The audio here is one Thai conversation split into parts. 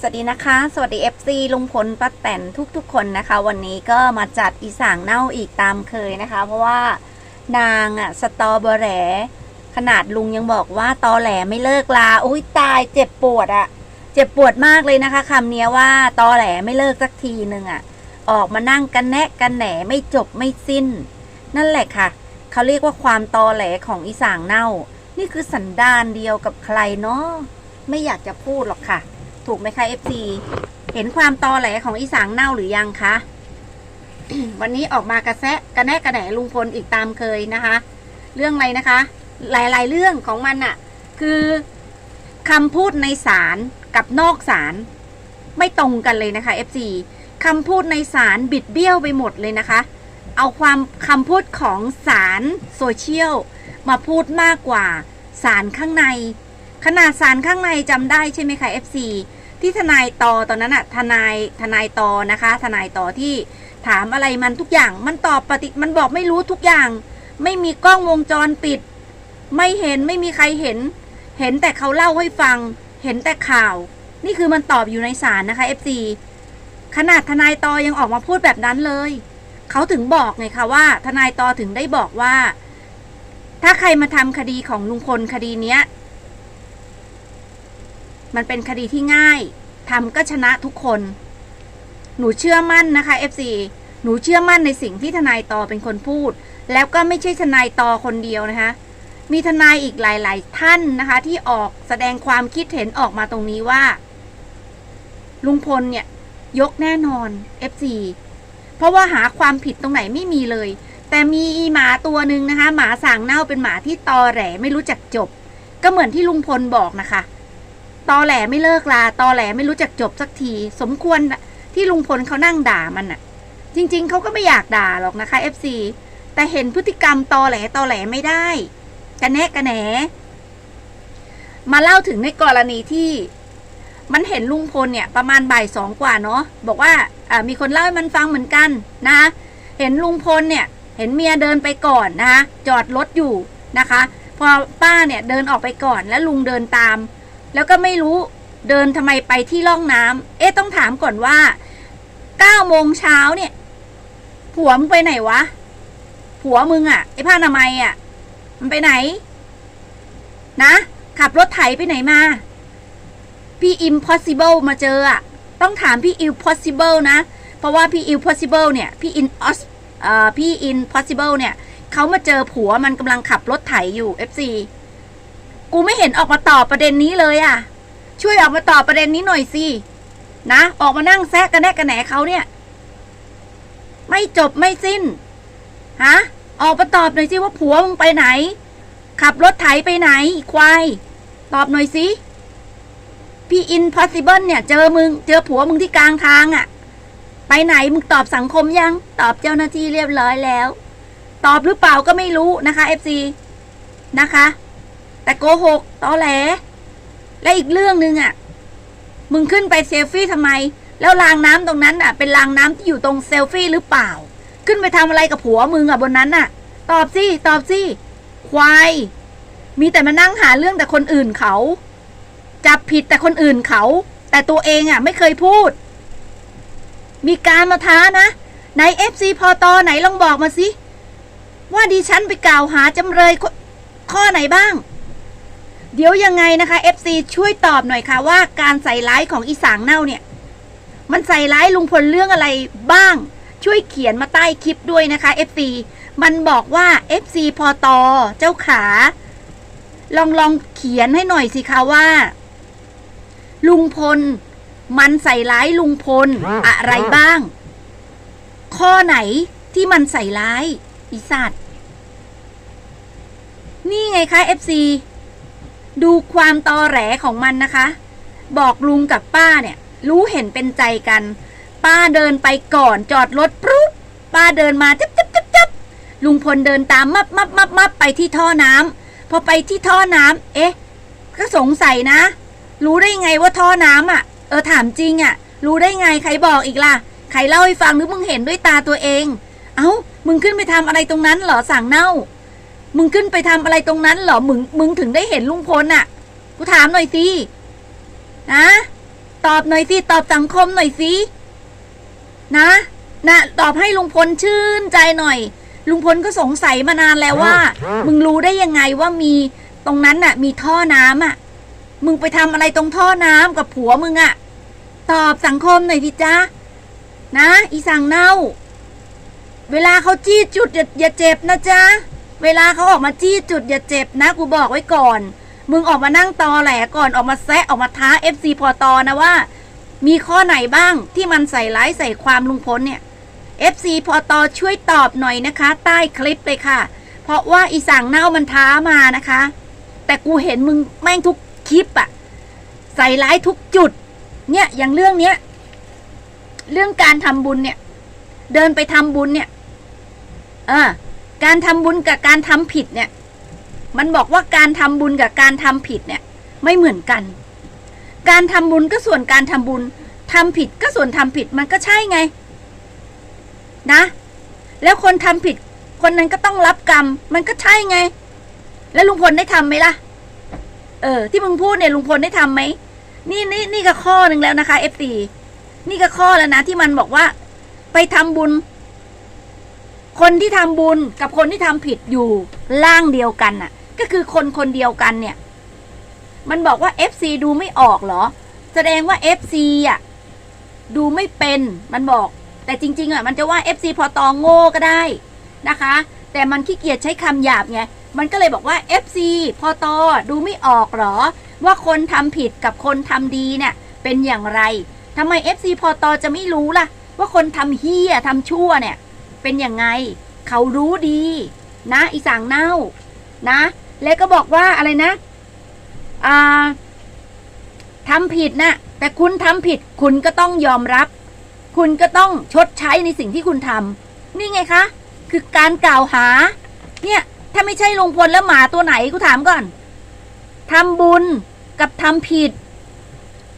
สวัสดีนะคะ สวัสดี FC ลุงพลป้าแตนทุกๆ คนนะคะ วันนี้ก็มาจัดอีสางเน่าอีกตามเคยนะคะ เพราะว่านางอะสตอเบอร์แหลขนาดลุงยังบอกว่าตอแหลไม่เลิกลาอุ้ยตายเจ็บปวดอะเจ็บปวดมากเลยนะคะคำเนี้ยว่าตอแหลไม่เลิกสักทีหนึ่งอะออกมานั่งกันแนะกันแหนไม่จบไม่สิ้น นั่นแหละค่ะเขาเรียกว่าความตอแหลของอีสางเน่า นี่คือสันดานเดียวกับใครเนาะไม่อยากจะพูดหรอกค่ะ ถูกไหมคะ FC เห็นความตอแหลของอีสางเน่าหรือยังคะวันนี้ออกมากระแซะกระแนะกระแหนลุงพลอีกตามเคยนะคะ เรื่องอะไรนะคะ หลายๆ เรื่องของมันอะคือคำพูดในศาลกับนอกศาลไม่ตรงกันเลยนะคะ FC คำพูดในศาลบิดเบี้ยวไปหมดเลยนะคะ เอาความคำพูดของศาลโซเชียลมาพูดมากกว่าศาลข้างใน ขนาดศาลข้างในจำได้ใช่ไหมคะ FC ที่ทนายตอตอนนั้นอะทนายทนายตอนะคะ ทนายตอที่ถามอะไรมันทุกอย่าง มันตอบปฏิมันบอกไม่รู้ทุกอย่าง ไม่มีกล้องวงจรปิด ไม่เห็นไม่มีใครเห็น เห็นแต่เขาเล่าให้ฟัง เห็นแต่ข่าว นี่คือมันตอบอยู่ในศาลนะคะ FC ขนาดทนายตอยังออกมาพูดแบบนั้นเลย เขาถึงบอกไงคะว่า ทนายตอถึงได้บอกว่า ถ้าใครมาทำคดีของลุงพลคดีเนี้ย มันเป็นคดีที่ง่ายทำก็ชนะทุกคน หนูเชื่อมั่นนะคะ FC หนูเชื่อมั่นในสิ่งที่ทนายตอเป็นคนพูด แล้วก็ไม่ใช่ทนายตอคนเดียวนะคะ มีทนายอีกหลาย ๆ ท่านนะคะ ที่ออกแสดงความคิดเห็นออกมาตรงนี้ว่า ลุงพลเนี่ย ยกแน่นอน FC เพราะว่าหาความผิดตรงไหนไม่มีเลย แต่มีอีหมาตัวหนึ่งนะคะ หมาสางเน่าเป็นหมาที่ตอแหลไม่รู้จักจบ ก็เหมือนที่ลุงพลบอกนะคะ ตอแหลไม่เลิกลาตอแหลไม่รู้จักจบสักที สมควรที่ลุงพลเขานั่งด่ามันน่ะจริง ๆเขาก็ไม่อยากด่าหรอกนะคะ FC แต่เห็นพฤติกรรมตอแหลตอแหลไม่ได้กระแนะกระแหนมาเล่าถึงในกรณีที่มันเห็นลุงพลเนี่ยประมาณบ่ายสองกว่าเนาะบอกว่าอ่ามีคนเล่าให้มันฟังเหมือนกันนะคะเห็นลุงพลเนี่ยเห็นเมียเดินไปก่อนนะคะจอดรถอยู่นะคะ พอป้าเนี่ยเดินออกไปก่อนแล้วลุงเดินตาม แล้วก็ไม่รู้เดินทำไมไปที่ร่องน้ำเอ๊ะต้องถามก่อนว่าเก้าโมงเช้าเนี่ย ผัวมึงไปไหนวะ ผัวมึงอะไอ้ผ้าอนามัยอะมันไปไหน นะ ขับรถไถไปไหนมา พี่ impossible มาเจออะต้องถามพี่ impossible นะ เพราะว่าพี่ impossible เนี่ย พี่ in os เอ่อพี่ impossible เนี่ย เขามาเจอผัวมันกำลังขับรถไถอยู่ FC กูไม่เห็นออกมาตอบประเด็นนี้เลยอะช่วยออกมาตอบประเด็นนี้หน่อยสินะออกมานั่งแซะกันแน่กันแหนเขาเนี่ย ไม่จบไม่สิ้นฮะออกมาตอบหน่อยสิว่าผัวมึงไปไหน ขับรถไถไปไหนอีควายตอบหน่อยสิพี่ impossible เนี่ย เจอมึง เจอผัวมึงที่กลางทางอะ่ะ ไปไหนมึงตอบสังคมยัง ตอบเจ้าหน้าที่เรียบร้อยแล้ว ตอบหรือเปล่าก็ไม่รู้นะคะ FC นะคะ แต่โกหกตอแหล และอีกเรื่องหนึ่งอะ่ะ มึงขึ้นไปเซลฟี่ทำไม แล้วรางน้ำตรงนั้นอะ เป็นรางน้ำที่อยู่ตรงเซลฟี่หรือเปล่า ขึ้นไปทำอะไรกับผัวมึงอะบนนั้นอะ ตอบสิตอบสิควายมีแต่มานั่งหาเรื่องแต่คนอื่นเขา จับผิดแต่คนอื่นเขา แต่ตัวเองอะ ไม่เคยพูด มีการมาท้านะไหนเอฟซีพอตอไหนลองบอกมาสิว่าดิฉันไปกล่าวหาจำเลยขข้อไหนบ้าง เดี๋ยวยังไงนะคะ FC ช่วยตอบหน่อยค่ะว่าการใส่ร้ายของอีสางเน่าเนี่ย มันใส่ร้ายลุงพลเรื่องอะไรบ้าง ช่วยเขียนมาใต้คลิปด้วยนะคะ FC มันบอกว่า FC พอตอเจ้าขา ลองลองเขียนให้หน่อยสิคะว่า ลุงพล มันใส่ร้ายลุงพลอะไรบ้าง ข้อไหนที่มันใส่ร้ายอีสัตว์นี่ไงคะ FC ดูความตอแหลของมันนะคะ บอกลุงกับป้าเนี่ย รู้เห็นเป็นใจกัน ป้าเดินไปก่อนจอดรถปุ๊บป้าเดินมาจับจับจับจับลุงพลเดินตามมับมับมับมับไปที่ท่อน้ำพอไปที่ท่อน้ำเอ๊ะ ก็สงสัยนะ รู้ได้ไงว่าท่อน้ำอะ เออถามจริงอะ รู้ได้ไงใครบอกอีกล่ะใครเล่าให้ฟังหรือมึงเห็นด้วยตาตัวเอง เอ้า มึงขึ้นไปทำอะไรตรงนั้นเหรอสั่งเน่า มึงขึ้นไปทำอะไรตรงนั้นเหรอมึงมึงถึงได้เห็นลุงพลน่ะ กูถามหน่อยสินะตอบหน่อยสิตอบสังคมหน่อยสินะนะตอบให้ลุงพลชื่นใจหน่อย ลุงพลก็สงสัยมานานแล้วว่า มึงรู้ได้ยังไงว่ามีตรงนั้นน่ะ มีท่อน้ำอะ มึงไปทำอะไรตรงท่อน้ำกับผัวมึงอะ ตอบสังคมหน่อยดิจ้านะ อีสังเน่า เวลาเขาจี้จุดอย่าเจ็บนะจ๊ะ เวลาเขาออกมาจี้จุดอย่าเจ็บนะ กูบอกไว้ก่อน มึงออกมานั่งตอแหลก่อนออกมาแซะออกมาท้า FC พอตอนะว่า มีข้อไหนบ้างที่มันใส่ร้ายใส่ความลุงพลเนี่ย FC พอตอช่วยตอบหน่อยนะคะ ใต้คลิปเลยค่ะ เพราะว่าอีสั่งเน่ามันท้ามานะคะ แต่กูเห็นมึงแม่งทุกคลิปอะใส่ร้ายทุกจุด เนี่ยอย่างเรื่องเนี้ยเรื่องการทำบุญเนี่ย เดินไปทำบุญเนี่ย เออ การทำบุญกับการทำผิดเนี่ย มันบอกว่าการทำบุญกับการทำผิดเนี่ย ไม่เหมือนกัน การทำบุญก็ส่วนการทำบุญทำผิดก็ส่วนทำผิดมันก็ใช่ไง นะ แล้วคนทำผิด คนนั้นก็ต้องรับกรรม มันก็ใช่ไง แล้วลุงพลได้ทำไหมล่ะ เออ ที่มึงพูดเนี่ยลุงพลได้ทำไหมนี่นี่นี่ก็ข้อหนึ่งแล้วนะคะเอฟซีนี่ก็ข้อแล้วนะที่มันบอกว่า ไปทำบุญ คนที่ทำบุญกับคนที่ทำผิดอยู่ล่างเดียวกันน่ะ ก็คือคนคนเดียวกันเนี่ย มันบอกว่า FC ดูไม่ออกเหรอ แสดงว่า FC อะดูไม่เป็นมันบอก แต่จริง ๆอะมันจะว่า FC พอตองโง่ก็ได้นะคะ แต่มันขี้เกียจใช้คำหยาบไงมันก็เลยบอกว่า FC พอตอดูไม่ออกเหรอ ว่าคนทำผิดกับคนทำดีเนี่ยเป็นอย่างไรทำไม FC พอตอจะไม่รู้ล่ะ ว่าคนทำเฮียทำชั่วเนี่ย เป็นยังไง เขารู้ดี นะอีสางเน่า นะ แล้วก็บอกว่าอะไรนะอ่าทำผิดนะแต่คุณทำผิด คุณก็ต้องยอมรับ คุณก็ต้องชดใช้ในสิ่งที่คุณทำนี่ไงคะ คือการกล่าวหา เนี่ย ถ้าไม่ใช่ลงพลแล้วหมาตัวไหนกูถามก่อนทำบุญกับทำผิด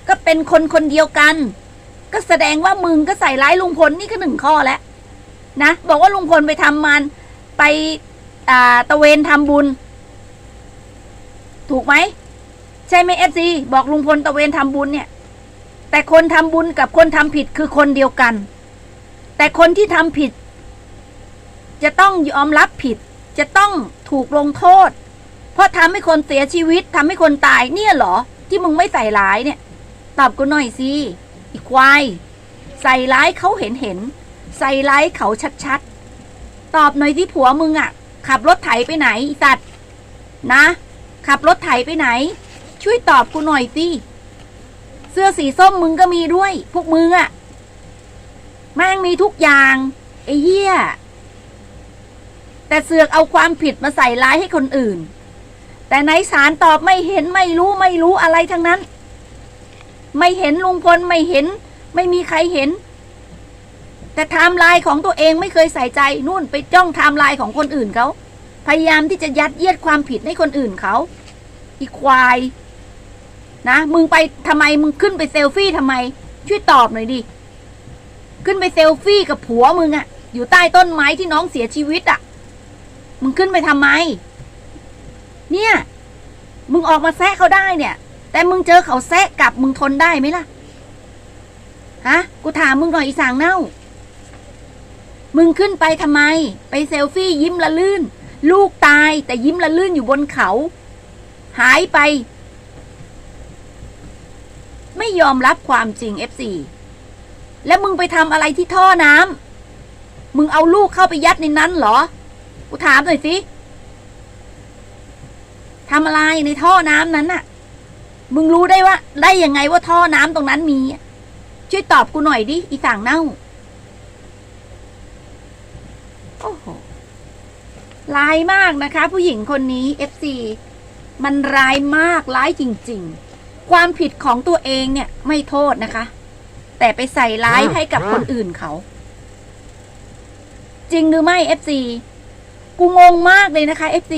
ก็เป็นคนคนเดียวกัน ก็แสดงว่ามึงก็ใส่ร้ายลุงพลนี่ก็หนึ่งข้อแล้ว นะบอกว่าลุงพลไปทำมัน ไปอ่าตะเวนทำบุญ ถูกไหมใช่ไหมเอฟซีบอกลุงพลตะเวนทำบุญเนี่ย แต่คนทำบุญกับคนทำผิดคือคนเดียวกัน แต่คนที่ทำผิด จะต้องยอมรับผิด จะต้องถูกลงโทษ เพราะทำให้คนเสียชีวิตทำให้คนตายเนี่ยเหรอ ที่มึงไม่ใส่ร้ายเนี่ย ตอบกูหน่อยสิอีควายใส่ร้ายเขาเห็นเห็น ใส่ร้ายเขาชัดๆ ตอบหน่อยที่ผัวมึงอะ่ะ ขับรถไถไปไหนอีสัตว์นะ ขับรถไถไปไหน ช่วยตอบกูหน่อยสิเสื้อสีส้มมึงก็มีด้วย พวกมึงอะ่ะแม่งมีทุกอย่างไอ้เหี้ยแต่เสือกเอาความผิดมาใส่ร้ายให้คนอื่น แต่ในสารตอบไม่เห็นไม่รู้ไม่รู้อะไรทั้งนั้น ไม่เห็นลุงพลไม่เห็น ไม่มีใครเห็น แต่ไทม์ไลน์ของตัวเองไม่เคยใส่ใจนู่นไปจ้องไทม์ไลน์ของคนอื่นเขาพยายามที่จะยัดเยียดความผิดให้คนอื่นเขาอีควาย นะ มึงไปทำไมมึงขึ้นไปเซลฟี่ทำไม ช่วยตอบหน่อยดิขึ้นไปเซลฟี่กับผัวมึงอะอยู่ใต้ต้นไม้ที่น้องเสียชีวิตอะมึงขึ้นไปทำไม เนี่ย มึงออกมาแซะเขาได้เนี่ย แต่มึงเจอเขาแซะกลับมึงทนได้ไหมล่ะฮะกูถามมึงหน่อยอีสางเน่า มึงขึ้นไปทำไม ไปเซลฟี่ยิ้มละลื่น ลูกตายแต่ยิ้มละลื่นอยู่บนเขา หายไป ไม่ยอมรับความจริง F4 แล้วมึงไปทำอะไรที่ท่อน้ำมึงเอาลูกเข้าไปยัดในนั้นเหรอ กูถามหน่อยสิทำอะไรในท่อน้ำนั้นน่ะ มึงรู้ได้ว่า ได้ยังไงว่าท่อน้ำตรงนั้นมี ช่วยตอบกูหน่อยดิ อีสั่งเน่า โอ้โหร้ายมากนะคะ ผู้หญิงคนนี้ FC มันร้ายมากร้ายจริง ๆ ความผิดของตัวเองเนี่ยไม่โทษนะคะ แต่ไปใส่ร้ายให้กับคนอื่นเขา จริงหรือไม่ FC กูงงมากเลยนะคะ FC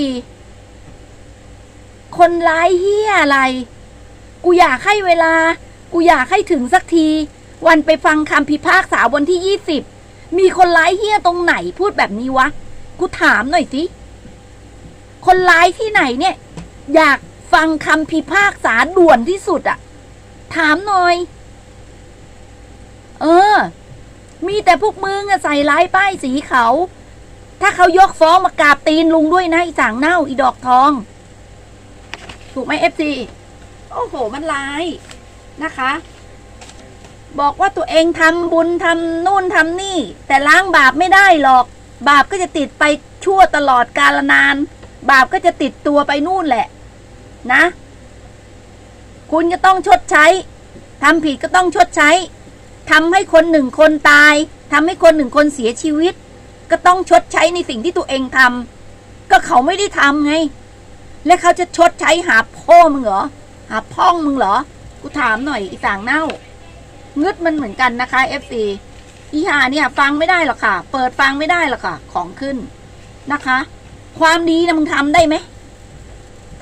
คนร้ายเฮียอะไร กูอยากให้เวลา กูอยากให้ถึงสักที วันไปฟังคำพิพากษาวันที่ยี่สิบ มีคนร้ายเฮี้ยตรงไหนพูดแบบนี้วะ กูถามหน่อยสิ คนร้ายที่ไหนเนี่ย อยากฟังคำพิพากษาด่วนที่สุดอะถามหน่อย เออ มีแต่พวกมึงอะใส่ร้ายป้ายสีเขา ถ้าเขายกฟ้องมากราบตีนลุงด้วยนะอีสางเน่าอีดอกทอง ถูกไหมเอฟซีโอ้โห มันร้ายนะคะ บอกว่าตัวเองทำบุญทำนู่นทำนี่ แต่ล้างบาปไม่ได้หรอก บาปก็จะติดไปชั่วตลอดกาลนาน บาปก็จะติดตัวไปนู่นแหละ นะ คุณจะต้องชดใช้ทำผิดก็ต้องชดใช้ทำให้คนหนึ่งคนตายทำให้คนหนึ่งคนเสียชีวิต ก็ต้องชดใช้ในสิ่งที่ตัวเองทำก็เขาไม่ได้ทำไง และเขาจะชดใช้หาพ่อมึงเหรอ หาพ่องมึงเหรอ กูถามหน่อยอีสางเน่า งึดมันเหมือนกันนะคะ FC อีหาเนี่ยฟังไม่ได้หรอกค่ะ เปิดฟังไม่ได้หรอกค่ะ ของขึ้นนะคะ ความดีนะมึงทำได้ไหม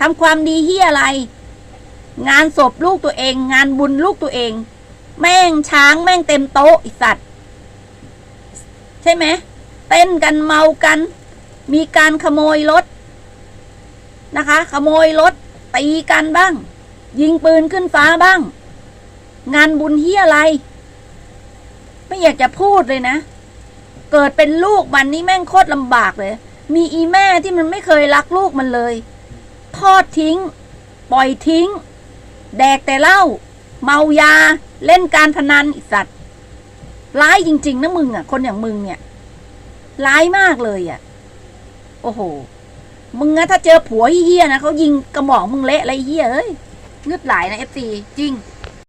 ทำความดีเฮียอะไร งานศพลูกตัวเอง งานบุญลูกตัวเอง แม่งช้างแม่งเต็มโต๊ะอีสัตว์ ใช่ไหมเต้นกันเมากัน มีการขโมยรถนะคะ ขโมยรถตีกันบ้าง ยิงปืนขึ้นฟ้าบ้าง งานบุญเฮียอะไร ไม่อยากจะพูดเลยนะ เกิดเป็นลูกมันนี่แม่งโคตรลำบากเลย มีอีแม่ที่มันไม่เคยรักลูกมันเลย ทอดทิ้ง ปล่อยทิ้ง แดกแต่เหล้าเมายา เล่นการพนันอีสัตว์ ร้ายจริง ๆนะมึงอะ คนอย่างมึงเนี่ยร้ายมากเลยอะ โอ้โห มึงนะถ้าเจอผัวเฮี้ยนะเขายิงกระหม่อมมึงเละอะไรเฮี้ยเอ้ยงึดหลายนะเอฟซีจริง